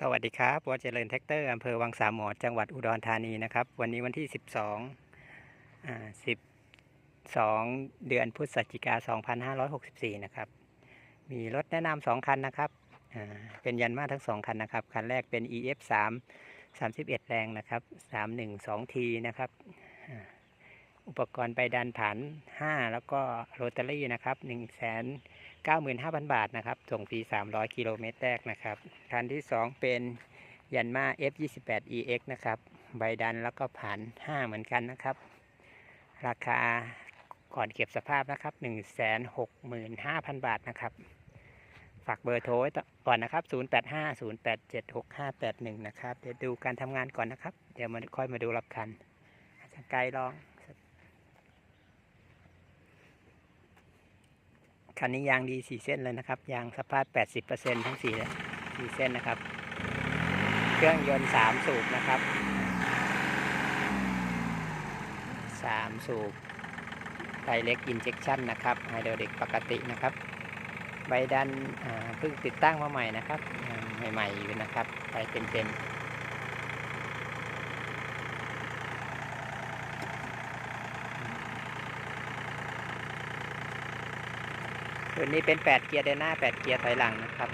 สวัสดีครับวัวเจริญแท็กเตอร์อำเภอวังสามหมอจังหวัดอุดรธานีนะครับ วันนี้วันที่ 12อ่า12 เดือนพฤศจิกา 2564 นะครับ มีรถแนะนำสองคันนะครับอ่าเป็นยันมาทั้งสองคันนะครับ คันแรกเป็น EF 3 31 แรงนะครับ 312 T นะครับ อุปกรณ์ไปดันฐาน 5 แล้วก็โรตารี่นะครับ1 0 0 0 0 95,000 บาทนะครับ ส่งฟรี 300 กิโลเมตรแรกนะครับ คันที่ 2 เป็นยันมา F28 EX นะครับ ใบดันแล้วก็ผ่าน 5 เหมือนกันนะครับ ราคาก่อนเก็บสภาพนะครับ 165,000 บาทนะครับ ฝากเบอร์โทรไว้ก่อนนะครับ 0850876581 นะครับ เดี๋ยวดูการทำงานก่อนนะครับ เดี๋ยวมาค่อยมาดูรับคันอาจารย์ไกลลอง คันนี้ยางดีสี่เส้นเลยนะครับ ยางสภาพ80%ทั้งสี่สี่เส้นนะครับ เครื่องยนต์สามสูบนะครับสามสูบไฟเล็กอินเจคชั่นนะครับไฮดรอลิกปกตินะครับ ใบดันเพิ่งติดตั้งมาใหม่นะครับ ใหม่ๆอยู่นะครับไฟเต็มๆ ตัวนี้เป็น8เกียร์เดินหน้า8เกียร์ถอยหลังนะครับ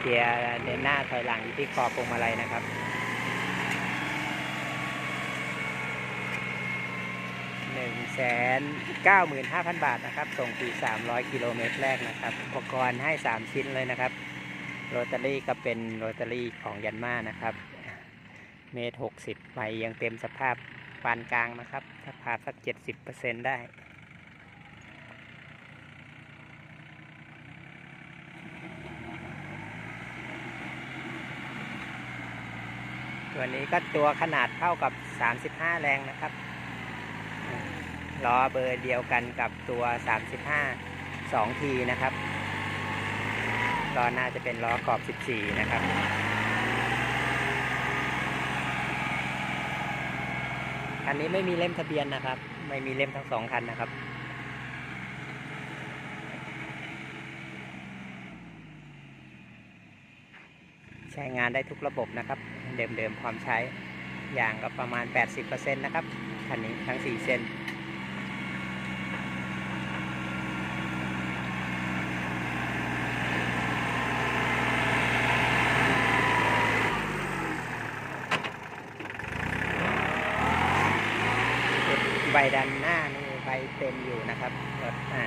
เกียร์เดินหน้าถอยหลังอยู่ที่คอพวงมาลัยนะครับ1 9 5 0 0 0บาทนะครับ ส่งฟรี300กิโลเมตรแรกนะครับ อุปกรณ์ให้3ชิ้นเลยนะครับ โรตารี่ก็เป็นโรตารี่ของยันมานะครับ เมตร60ใบยังเต็มสภาพปานกลางนะครับสภาพสัก70%ได้ ตัวนี้ก็ตัวขนาดเท่ากับ 35 แรงนะครับล้อเบอร์เดียวกันกับตัว 35 2ทีนะครับล้อหน้าจะเป็นล้อขอบ 14 นะครับอันนี้ไม่มีเล่มทะเบียนนะครับ ไม่มีเล่มทั้งสองคันนะครับใช้งานได้ทุกระบบนะครับ เดิมๆความใช้อย่างก็ประมาณ 80%นะครับคันนี้ทั้ง 4 เส้นใบดันหน้านี่ใบเต็มอยู่นะครับรถอ่า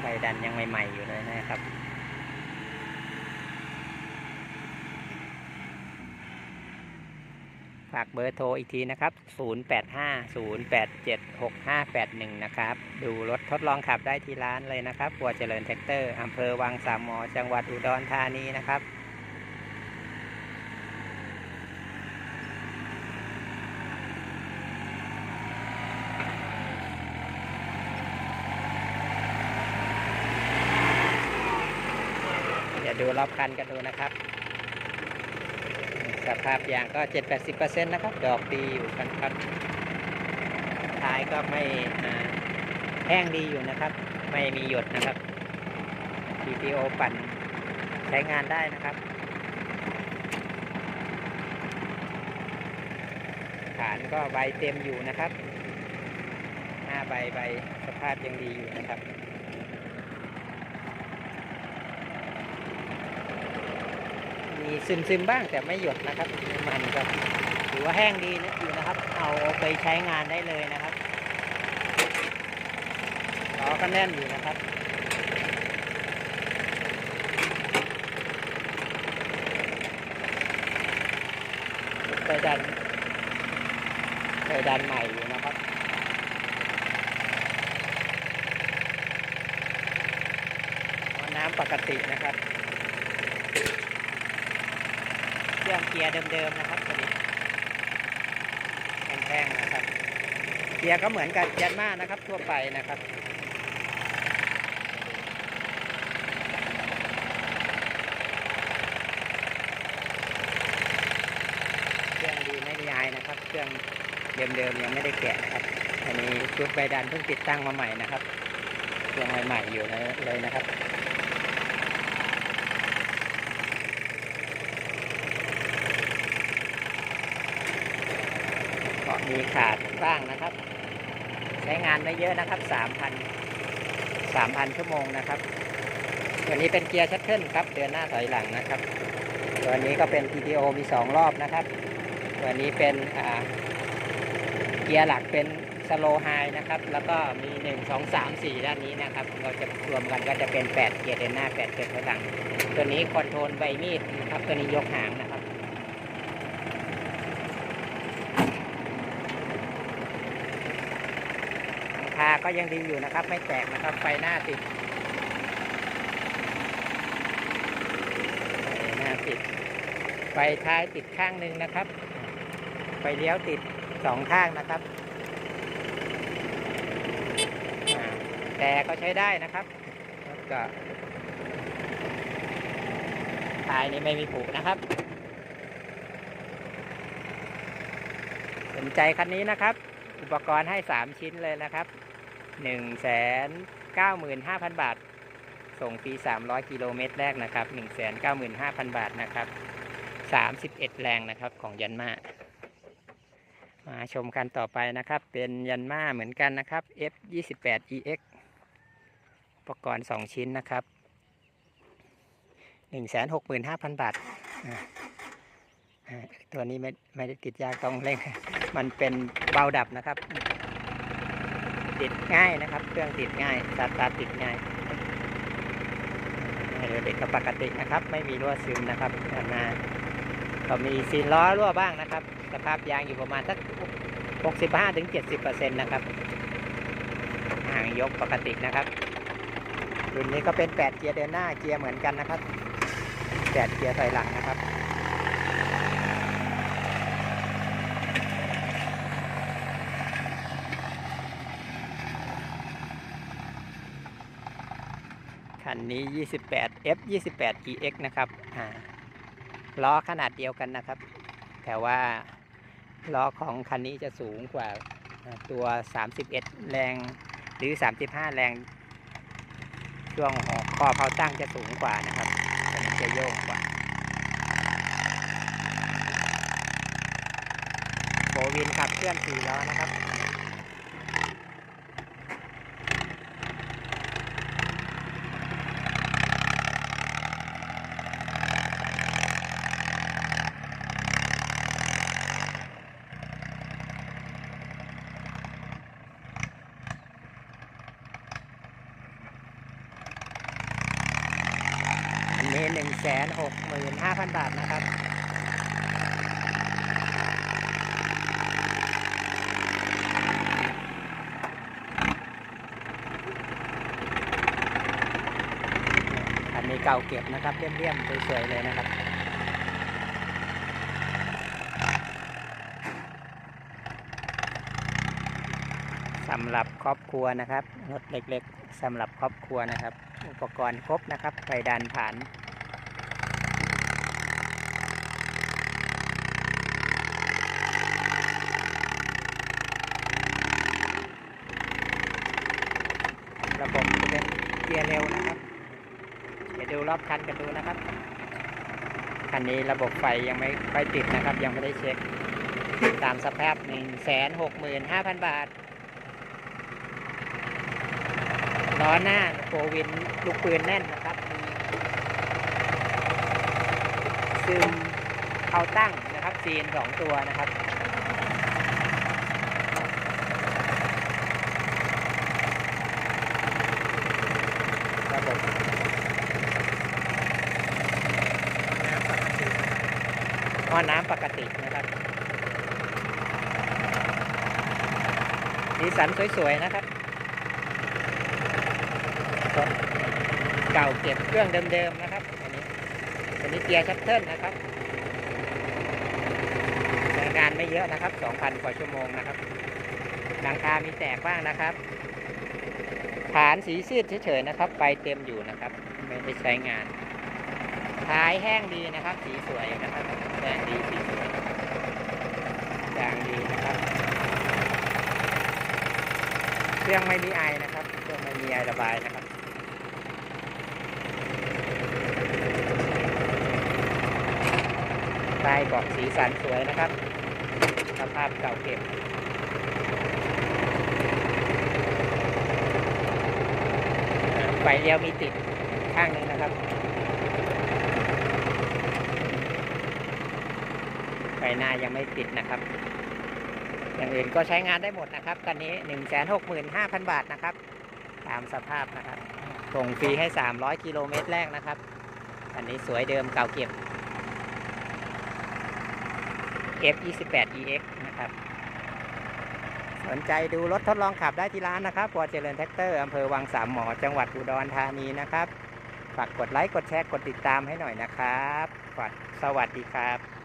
ใบดันยังใหม่ ๆ อยู่เลยนะครับ ฝากเบอร์โทรอีกทีนะครับ 0850876581 นะครับ ดูรถทดลองขับได้ที่ร้านเลยนะครับปัวเจริญแท็กเตอร์อำเภอวังสามหมอ จังหวัดอุดรธานีนะครับอย่าดูรอบคันกันดูนะครับ สภาพยางก็ 7-80%นะครับ ดอกดีอยู่กันครับท้ายก็ไม่แห้งดีอยู่นะครับ ไม่มีหยดนะครับ TPO ปั่นใช้งานได้นะครับ ฐานก็ใบเต็มอยู่นะครับห้าใบใบสภาพยังดีอยู่นะครับ มีซึมซึมๆบ้างแต่ไม่หยดนะครับ มันก็ถือว่าแห้งดีนะอยู่นะครับ เอาไปใช้งานได้เลยนะครับล้อก็แน่นอยู่นะครับไปดันไปดันใหม่อยู่นะครับน้ำปกตินะครับ เครื่องเกียร์เดิมๆนะครับตัวนี้แข็งๆนะครับเกียร์ก็เหมือนกับยันมานะครับทั่วไปนะครับเครื่องดีไม่ได้ย้ายนะครับ เครื่องเดิมๆยังไม่ได้แกะนะครับอันนี้ชุดใบดันเพิ่งติดตั้งมาใหม่นะครับเครื่องใหม่ๆอยู่เลยนะครับ มีขาดบ้างนะครับ ใช้งานไม่เยอะนะครับสามพันสามพันชั่วโมงนะครับ ตัวนี้เป็นเกียร์ชัตเทิลครับเดินหน้าถอยหลังนะครับ ตัวนี้ก็เป็น PTO มีสองรอบนะครับ ตัวนี้เป็นเกียร์หลักเป็นสโลไฮนะครับ แล้วก็มี1 2 3 4ด้านนี้นะครับ เราจะรวมกันก็จะเป็น8เกียร์เดินหน้า8เกียร์ถอยหลัง ตัวนี้คอนโทรลใบมีดนะครับ ตัวนี้ยกหางนะครับ หลังคาก็ยังดีอยู่นะครับ ไม่แตกนะครับ ไฟหน้าติดไฟหน้าติด ไฟท้ายติดข้างหนึ่งนะครับ ไฟเลี้ยวติดสองข้างนะครับ แต่ก็ใช้ได้นะครับแล้วก็ท้ายนี้ไม่มีผุนะครับ สนใจคันนี้นะครับ อุปกรณ์ให้ 3 ชิ้นเลยนะครับ 1 9 5 0 0 0 บาท ส่งฟรี 300 กิโลเมตรแรกนะครับ 1 9 5 0 0 0 บาทนะครับ 31 แรงนะครับของยันมามาชมกันต่อไปนะครับ เป็นยันมาเหมือนกันนะครับ F 2 8 EX อุปกรณ์ 2 ชิ้นนะครับ 165,000 บาทอ่าอ่าตัวนี้ไม่ไม่ได้ติดยากต้องเร่ง มันเป็นเบาดับนะครับ ติดง่ายนะครับ เครื่องติดง่ายสตาร์ทติดง่ายเรือเด็กก็ปกตินะครับ ไม่มีรั่วซึมนะครับด้านหน้าก็มีซีนล้อรั่วบ้างนะครับ สภาพยางอยู่ประมาณสัก 65-70%นะครับห่างยกปกตินะครับรุ่นนี้ก็เป็น 8 เกียร์เดินหน้าเกียร์เหมือนกันนะครับ 8 เกียร์ถอยหลังนะครับ คันนี้ 28 F 28 EX นะครับอ่าล้อขนาดเดียวกันนะครับ แต่ว่าล้อของคันนี้จะสูงกว่าอ่าตัว 31 แรงหรือ 35 แรง ช่วงของคอเพาตั้งจะสูงกว่านะครับตันจะโยงกว่าโฟวินขับเคลื่อน4ล้อนะครับ แสนหกหมื่นห้าพันบาทนะครับอันนี้เก่าเก็บนะครับเลี่ยมๆสวยๆเลยนะครับสำหรับครอบครัวนะครับรถเล็กๆสำหรับครอบครัวนะครับ อุปกรณ์ครบนะครับไฟดันผ่าน ระบบจะเป็นเกียร์เร็วนะครับ เดี๋ยวดูรอบคันกันดูนะครับ คันนี้ระบบไฟยังไม่ค่อยติดนะครับ ยังไม่ได้เช็ค ตามสภาพ1 6 5 0 0 0บาท ล้อหน้าโฟวินลูกปืนแน่นนะครับ ซึมเอาตั้งนะครับซีนสองตัวนะครับ ระบบ หม้อน้ำปกตินะครับสีสันสวยๆนะครับเก่าเก็บเครื่องเดิมๆนะครับ อันนี้อันนี้เกียร์ชัตเทิลนะครับใช้งานไม่เยอะนะครับ 2,000 กว่าชั่วโมงนะครับหลังคามีแตกบ้างนะครับ ฐานสีซีดเฉยๆนะครับไฟเต็มอยู่นะครับ ไม่ได้ใช้งานท้ายแห้งดีนะครับ สีสวยนะครับ แดงดีสีสด่างดีนะครับ เครื่องไม่มีไอนะครับ เครื่องไม่มีไอระบายนะครับลายบอกสีสันสวยนะครับ สภาพเก่าเก็บไฟเลี้ยวมีติดข้างนึงนะครับ หน้ายังไม่ติดนะครับ อย่างอื่นก็ใช้งานได้หมดนะครับคันนี้165,000บาทนะครับ ตามสภาพนะครับส่งฟรีให้300กิโลเมตรแรกนะครับอันนี้สวยเดิมเก่าเก็บ F28 EX นะครับ สนใจดูรถทดลองขับได้ที่ร้านนะครับปอเจริญแท็กเตอร์อำเภอวังสามหมอ จังหวัดอุดรธานีนะครับ ฝากกดไลค์ กดแชร์ กดติดตามให้หน่อยนะครับ สวัสดีครับ